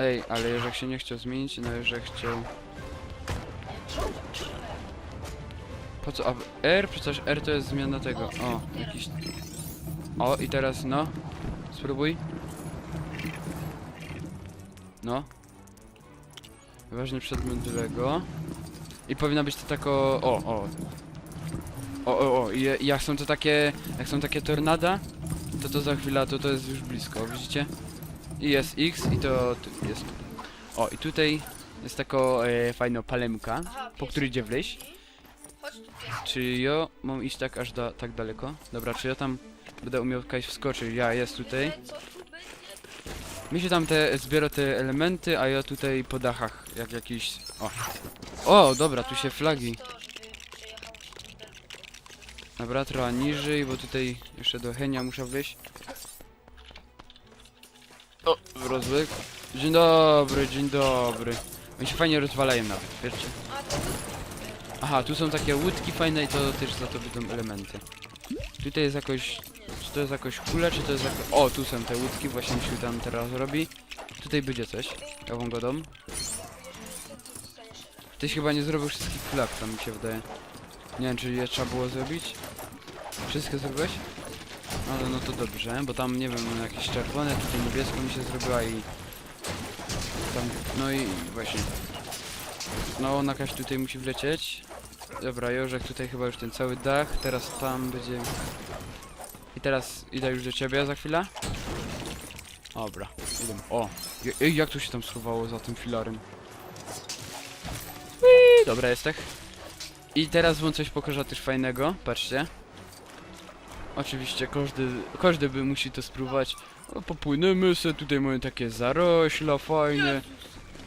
Ej, ale Jerzek się nie chciał zmienić, no Jerzek chciał... Po co? A R? Przecież R to jest zmiana tego. O, jakiś... O, i teraz no. Spróbuj. No. Ważny przedmiot Lego. I powinna być to tako... O, o. O, o, o. I jak są to takie... Jak są takie tornada, to to za chwilę, to to jest już blisko, widzicie? I jest X i to tu jest. O, i tutaj jest taka e, fajna palemka, po której idzie pies. Czy ja mam iść tak aż da, tak daleko? Dobra, czy ja tam będę umiał kiedyś wskoczyć? Ja jest tutaj. Mi się tam te zbiera te elementy, a ja tutaj po dachach jak jakiś. O. O, dobra, tu się flagi. Dobra, trochę niżej, bo tutaj jeszcze do Henia muszę wleźć. Rozwyk. Dzień dobry, dzień dobry. Oni się fajnie rozwalają nawet, wiecie? Aha, tu są takie łódki fajne i to też za to będą elementy. Tutaj jest jakoś... Czy to jest jakoś kule, czy to jest jako... O, tu są te łódki, właśnie mi się tam teraz robi. Tutaj będzie coś. Ja wam go dam. Tyś chyba nie zrobił wszystkich flag, tam mi się wydaje. Nie wiem, czy je trzeba było zrobić. Wszystkie zrobiłeś? No, no to dobrze, bo tam, nie wiem, jakieś czerwone, tutaj niebiesko mi się zrobiła i... Tam, no i właśnie. No, ona jakaś tutaj musi wlecieć. Dobra, Jorzek tutaj chyba już ten cały dach, teraz tam będzie... I teraz idę już do ciebie za chwilę. Dobra, idę. O, ej, jak to się tam schowało za tym filarem? Ui, Dobra, jesteś. I teraz wam coś pokażę też fajnego, patrzcie. Oczywiście każdy, każdy by musi to spróbować. O, popłynęmy se, tutaj mamy takie zarośla fajnie.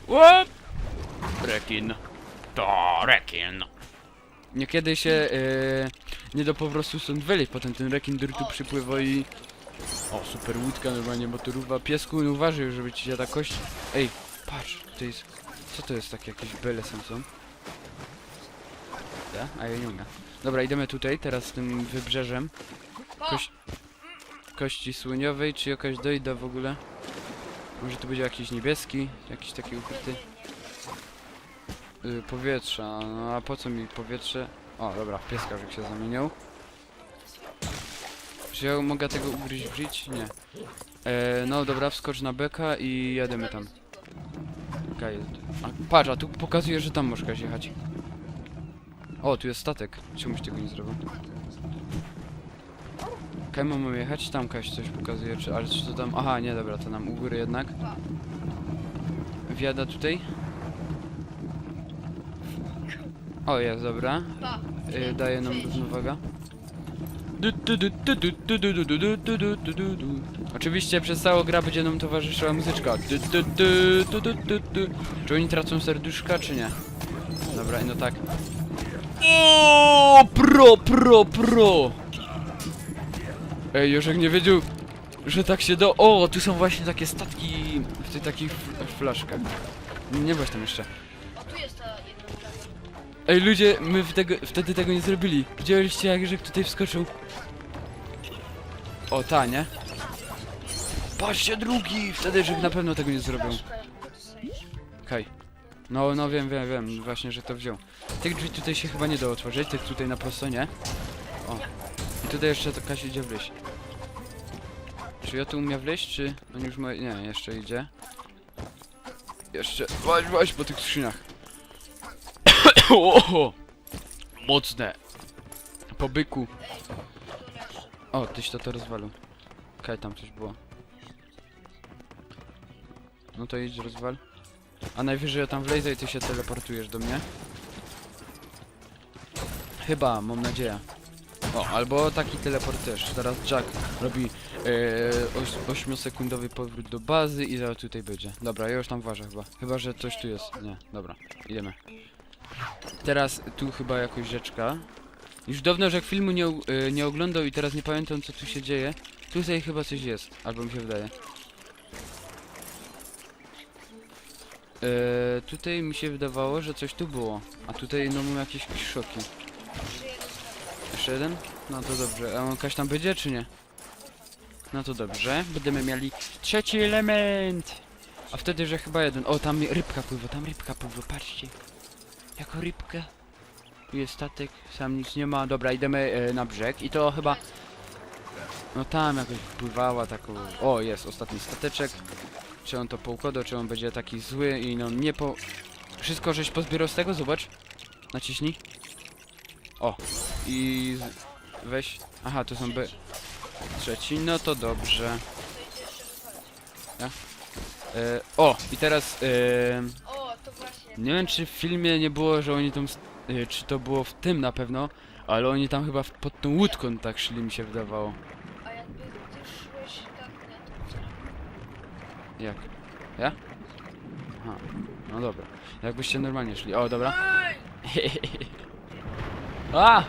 Łap! Rekin. To rekin. Niekiedy się e, nie do po prostu stąd wyleźć, potem ten rekin tu przypływa i... O, super łódka, normalnie motorówka. Piesku, no uważaj, żeby ci się ta kość... Ej, patrz, to jest... Co to jest takie jakieś bele są są? Ja? A ja nie umiem. Dobra, idziemy tutaj, teraz tym wybrzeżem. Koś... Kości słoniowej, czy jakaś dojda w ogóle? Może to będzie jakiś niebieski, jakiś taki ukryty. Y, powietrza, no a po co mi powietrze? O, dobra, pieska, że się zamieniał. Czy ja mogę tego ugryźć w żyć? Nie. E, no dobra, wskocz na beka i jademy tam. Okej, a patrz, a tu pokazuje, że tam możesz jechać. O, tu jest statek. Czemuś tego nie zrobił? Okej, mamy jechać? Tam ktoś coś pokazuje, czy, ale czy to tam... Aha, nie, dobra, to nam u góry jednak. Wiada tutaj. O, jest, dobra. Y, daje nam równowaga. Oczywiście przez całą grę będzie nam towarzyszyła muzyczka. Czy oni tracą serduszka, czy nie? Dobra, no tak. O, pro, pro, pro! Ej, Jorzek nie wiedział, że tak się do... O, tu są właśnie takie statki w tych takich flaszkach. Nie weź tam jeszcze. Tu jest ta jedna. Ej ludzie, my tego, wtedy tego nie zrobili. Widzieliście jak Jerzek tutaj wskoczył? O, ta, nie? Patrzcie drugi! Wtedy Jerzek na pewno tego nie zrobił. Okej. No, no wiem, wiem, wiem, właśnie, że to wziął. Tych drzwi tutaj się chyba nie da otworzyć, tych tutaj na prosto nie. O. Tutaj jeszcze to Kasia idzie wleźć. Czy ja tu umiem wleźć, czy on już ma... Nie, jeszcze idzie. Jeszcze... Właśnie, właśnie po tych skrzynach. o, Mocne. Po byku. O, tyś to to rozwalił. Okej, tam coś było. No to idź rozwal. A najwyżej ja tam wlejdę i ty się teleportujesz do mnie. Chyba, mam nadzieję. O, albo taki teleport też. Teraz Jack robi e, 8-sekundowy powrót do bazy i zaraz tutaj będzie. Dobra, ja już tam ważę chyba. Chyba, że coś tu jest. Nie, dobra, idziemy. Teraz tu chyba jakoś rzeczka. Już dawno Jack filmu nie, e, nie oglądał i teraz nie pamiętam co tu się dzieje. Tutaj chyba coś jest, albo mi się wydaje. Eee, tutaj mi się wydawało, że coś tu było. A tutaj no mam jakieś szoki. Jeszcze jeden? No to dobrze. A on jakaś tam będzie, czy nie? No to dobrze. Będziemy mieli trzeci element. A wtedy, że chyba jeden. O, tam rybka pływa, tam rybka pływa, patrzcie. Jako rybkę. Tu jest statek, sam nic nie ma. Dobra, idziemy e, na brzeg i to chyba... No tam jakoś pływała taką... O, jest ostatni stateczek. Czy on to poukłada, czy on będzie taki zły i no nie po... Wszystko żeś pozbierał z tego? Zobacz. Naciśnij. O. I... Weź... Aha, to są B... Trzeci, no to dobrze. Wypalać. E, o, i teraz... E, O, to właśnie. nie wiem, czy w filmie nie było, że oni tam... s- E, czy to było w tym na pewno, ale oni tam chyba w, pod tą łódką tak szli, mi się wydawało. A jakby ty szłeś tak, to? Jak? Ja? Aha, no dobra. Jakbyście normalnie szli. O, dobra. Ej! A!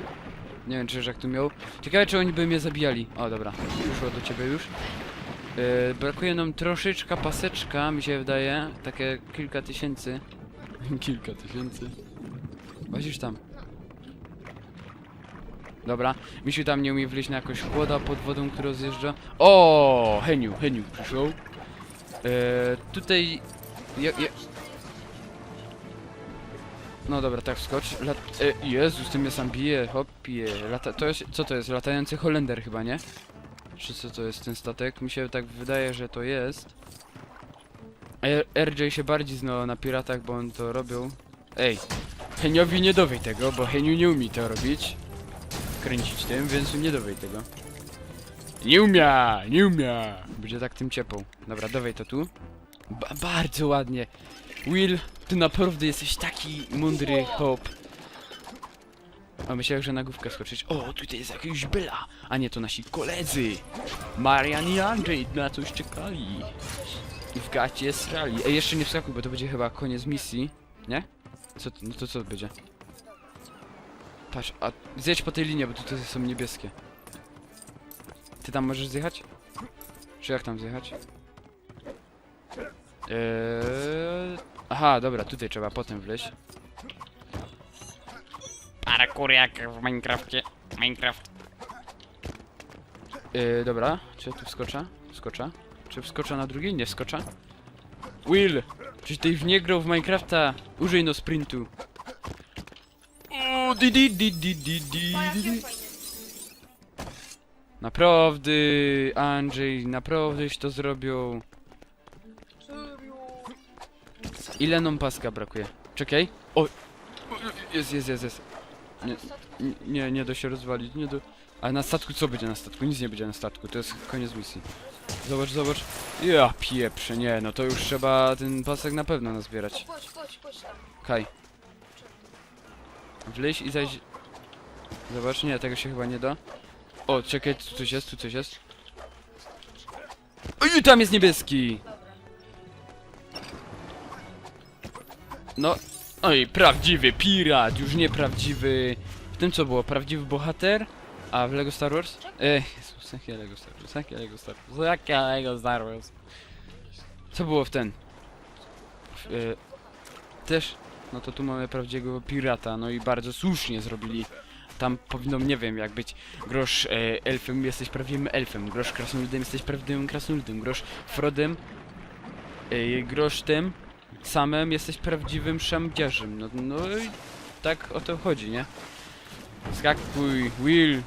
Nie wiem, czy jak tu miał. Ciekawe, czy oni by mnie zabijali. O, dobra. Przyszło do ciebie już. Yy, brakuje nam troszeczkę paseczka, mi się wydaje. Takie kilka tysięcy. kilka tysięcy. Włazisz tam. Dobra. Misiu tam nie umie wleźć na jakąś chłoda pod wodą, która zjeżdża. O, Heniu, Heniu przyszło. Yy, tutaj... Ja, ja, no dobra, tak wskocz. Lat... E, Jezus, tym mnie sam bije, hopie. Lata... To jest... Co to jest? Latający Holender chyba, nie? Czy co to jest ten statek? Mi się tak wydaje, że to jest. RJ się bardziej zna na piratach, bo on to robił. Ej, Heniowi nie dowej tego, bo Heniu nie umie to robić. Kręcić tym, więc nie dowej tego. Nie umia, nie umia. Będzie tak tym ciepło. Dobra, dowej to tu. Ba bardzo ładnie. Will, ty naprawdę jesteś taki mądry hop. A myślałem, że na główkę skoczyć. O, tutaj jest jakiś Bela. A nie, to nasi koledzy. Marian i Andrzej na coś czekali. I w gacie srali. Ej, jeszcze nie wskakuj, bo to będzie chyba koniec misji. Nie? Co, no to co będzie? Patrz, a zjedź po tej linie, bo tutaj są niebieskie. Ty tam możesz zjechać? Czy jak tam zjechać? Eee... Aha, dobra, tutaj trzeba potem wleźć. Parkour jak w Minecrafcie. Minecraft. Eee, dobra, czy tu wskoczę? Wskoczę. Czy wskoczę na drugi? Nie wskoczę. Will! Czy ty nie grał w Minecrafta? Użyj no sprintu. O, di di di di di di. Naprawdę, Andrzej, to zrobił. Ile nam paska brakuje? Czekaj. O! Jest, jest, jest, jest. Nie. Nie, nie da się rozwalić, nie do... A na statku co będzie na statku? Nic nie będzie na statku, to jest koniec misji. Zobacz, zobacz. Ja pieprze, nie, no to już trzeba ten pasek na pewno nazbierać. O, chodź, chodź, chodź tam. Kaj. Wleź i zaś... Zobacz, nie, tego się chyba nie da. O, czekaj, tu coś jest, tu coś jest. Oj, tam jest niebieski! No, oj, prawdziwy pirat, już nie prawdziwy... W tym co było? Prawdziwy bohater? A w Lego Star Wars? Ej, Jezus, jakie Lego Star Wars, jakie Lego Star Wars, jakie Lego Star Wars. Co było w ten? W, y, też, no to tu mamy prawdziwego pirata, no i bardzo słusznie zrobili. Tam powinno, nie wiem, jak być grosz e, elfem, jesteś prawdziwym elfem, grosz krasnoludem, jesteś prawdziwym krasnoludem, grosz Frodem, e, grosz tym, samym jesteś prawdziwym szamdziarzem. No, no i tak o to chodzi, nie? Skakuj, Will!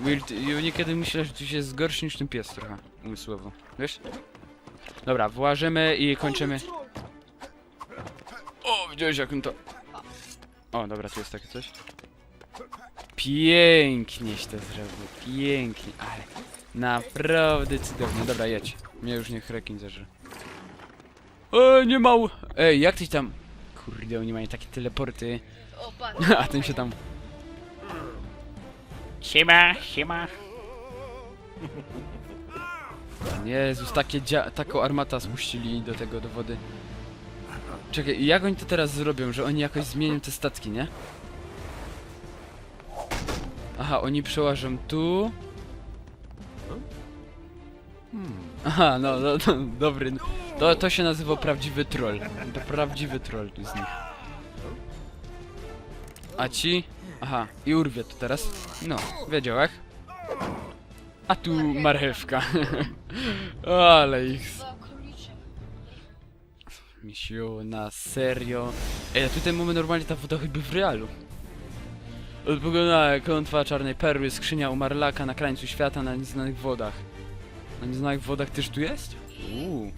Will, ty, niekiedy myślę, że ty się jest gorszy niż ten pies trochę, umysłowo. Wiesz? Dobra, włażymy i kończymy. O, widziałeś jak on to... O, dobra, tu jest takie coś. Pięknieś to zrobił, pięknie, ale naprawdę cudownie. Dobra, jedź. Mnie już niech rekin zeżre. Ej, nie mał! Ej, jak ty tam... Kurde, oni mają takie teleporty. O, patrz. A ten się tam... Siema, siema. Jezus, takie dzia... taką armatę spuścili do tego, do wody. Czekaj, jak oni to teraz zrobią, że oni jakoś zmienią te statki, nie? Aha, oni przełażą tu. Aha, no, no, no dobry. To, to się nazywa prawdziwy troll. To prawdziwy troll z nich. A ci? Aha, i urwie to teraz. No, wiedział jak? A tu marchewka. Ale ich... Misiu, na serio. Ej, a tutaj mamy normalnie ta woda chyba w realu. Odpowiada klątwa czarnej perły, skrzynia umarlaka na krańcu świata na nieznanych wodach. Na nieznanych wodach też tu jest? Uuu.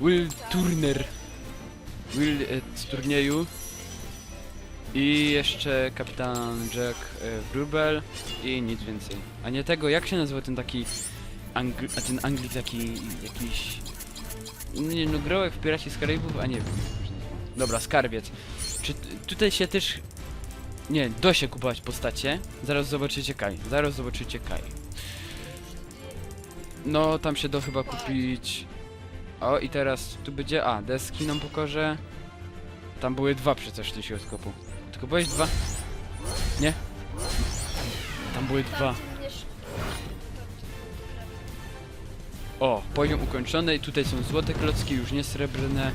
Will Turner. Will e, z turnieju. I jeszcze kapitan Jack e, Wrubel i nic więcej. A nie tego, jak się nazywa ten taki Angl a ten Anglik taki jakiś... Nie no, grołek w Piraci z Karaibów, a nie wiem. Dobra, skarbiec. Czy tutaj się też... Nie, da się kupować postacie. Zaraz zobaczycie Kai. Zaraz zobaczycie Kai. No, tam się da chyba kupić... O, i teraz tu będzie... A, deski nam pokorze. Tam były dwa przecież ty się odkopu. Tylko byłeś dwa? Nie? Tam były dwa. O, poziom ukończony i tutaj są złote klocki, już nie srebrne.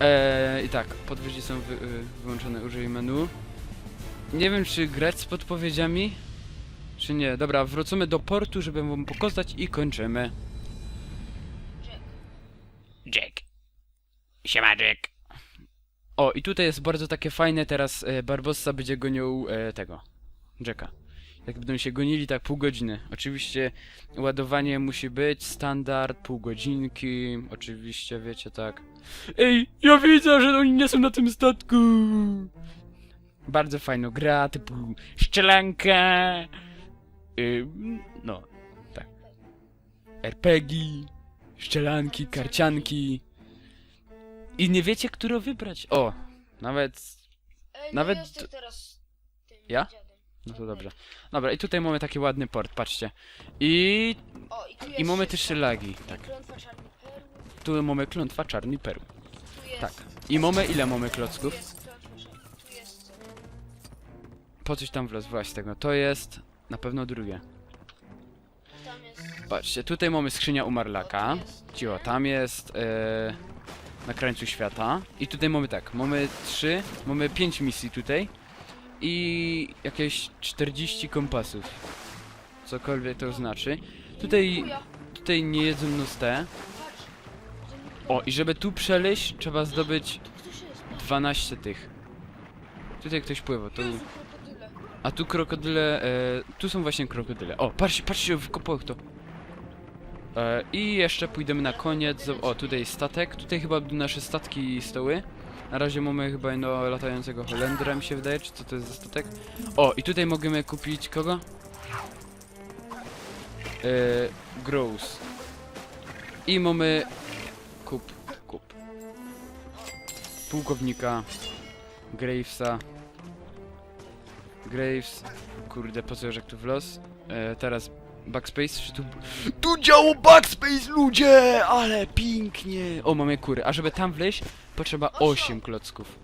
Eee, I tak, podwyżki są wy, y, wyłączone, użyj menu. Nie wiem, czy grać z podpowiedziami, czy nie. Dobra, wrócimy do portu, żeby wam pokazać i kończymy. Jack. Siema, Jack. O, i tutaj jest bardzo takie fajne, teraz e, Barbossa będzie gonił e, tego, Jacka. Jak będą się gonili, tak pół godziny. Oczywiście ładowanie musi być, standard, pół godzinki, oczywiście, wiecie, tak. Ej, ja widzę, że oni nie są na tym statku! Bardzo fajna gra, typu szczelanka, y, no, tak. RPG, szczelanki, karcianki. I nie wiecie, którą wybrać. O, nawet. No Nawet Jestem d- teraz tym Ja? dziadem. No to dobrze. Dobra, i tutaj mamy taki ładny port, patrzcie. I. O, i tu I jest mamy też lagi. Tak. Klątwa. Tu mamy klątwa czarny perł. Tu jest... Tak. I mamy ile mamy Tu klocków? jest Po coś tam wlazł właśnie tego. To jest na pewno drugie. Patrzcie, tutaj mamy skrzynia umarlaka. O, tu jest- Ciło, tam jest e, na krańcu świata. I tutaj mamy tak, mamy trzy, mamy pięć misji tutaj. I jakieś 40 kompasów. Cokolwiek to znaczy. Tutaj, tutaj nie jedzą nos te. O, i żeby tu przeleźć, trzeba zdobyć Tu ktoś jest. 12 tych. Tutaj ktoś pływa, to... Jezu. A tu krokodyle, e, tu są właśnie krokodyle. O, patrzcie, patrzcie, w kopołach to. E, I jeszcze pójdziemy na koniec. O, tutaj statek. Tutaj chyba nasze statki stoły. Na razie mamy chyba jedno latającego Holendra, mi się wydaje, czy co to jest za statek? O, i tutaj możemy kupić kogo? E, Grows. I mamy kup, kup. Pułkownika Gravesa. Graves. Kurde, po co już jak tu w los? E, teraz backspace, czy tu... Tu działo backspace, ludzie! Ale pięknie! O, mamy kury. A żeby tam wleźć, potrzeba 8 klocków.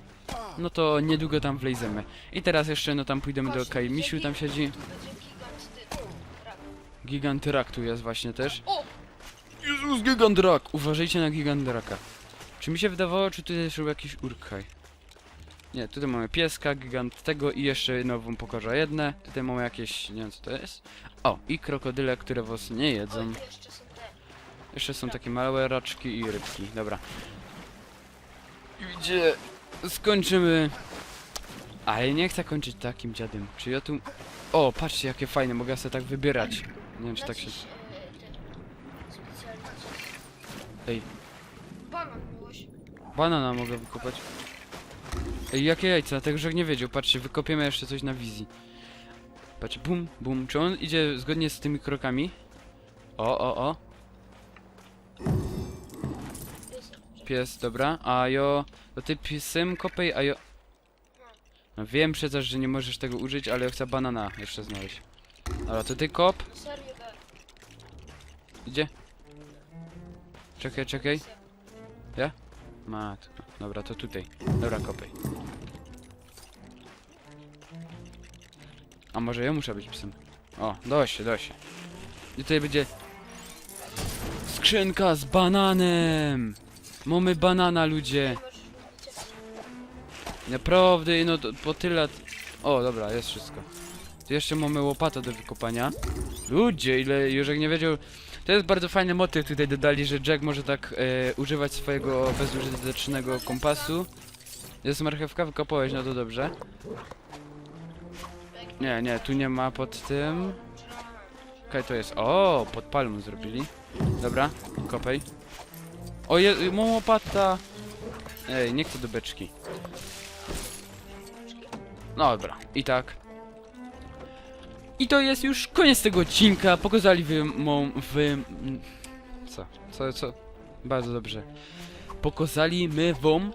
No to niedługo tam wlejzemy. I teraz jeszcze, no tam pójdziemy do Patrz, Kai. Misiu tam siedzi. Tu będzie gigant. Rak. Tu jest właśnie też. O! Jezus, gigant rak! Uważajcie na gigant raka. Czy mi się wydawało, czy tutaj też był jakiś urkaj? Nie, tutaj mamy pieska, gigant tego i jeszcze nową pokorza jedne. Tutaj mamy jakieś, nie wiem co to jest. O, i krokodyle, które was nie jedzą. jeszcze są te. Jeszcze są takie małe raczki i rybki. Dobra. Gdzie skończymy. Ale nie chcę kończyć takim dziadem. Czy ja tu... O, patrzcie jakie fajne, mogę sobie tak wybierać. Nie wiem czy tak się... Jakiś, e, ten, specjalny coś. Ej. Banan miłość. Banana mogę wykopać. Jakie jajca, tego że nie wiedział. Patrzcie, wykopiemy jeszcze coś na wizji. Patrzcie, bum, bum. Czy on idzie zgodnie z tymi krokami? O, o, o. Pies, dobra. A jo... To ty piesem kopej, a jo... No wiem przecież, że nie możesz tego użyć, ale ja chcę banana jeszcze znaleźć. Dobra, to ty kop. Serio, tak. Idzie? Czekaj, czekaj. Ja? Matko. Dobra, to tutaj. Dobra, kopej. Może ja muszę być psem? O, do się, do się. I tutaj będzie... Skrzynka z bananem! Mamy banana, ludzie! Naprawdę, no to po tyle... O, dobra, jest wszystko. Tu jeszcze mamy łopatę do wykopania. Ludzie, ile Jóżek nie wiedział. To jest bardzo fajny motyw tutaj dodali, że Jack może tak e, używać swojego bezużytecznego kompasu. Jest marchewka, wykopałeś, no to dobrze. Nie, nie, tu nie ma pod tym. Okej, to jest. O, pod palmą zrobili. Dobra, kopej. O, je, mam łopata. Ej, nie chcę do beczki. No dobra, i tak. I to jest już koniec tego odcinka. Pokazali wy mą... wy... Co? Co, co? Bardzo dobrze. Pokazali my wam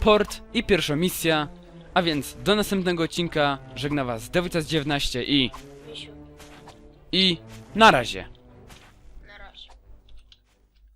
port i pierwsza misja. A więc do następnego odcinka żegna was Dewicas 19 i... I na razie.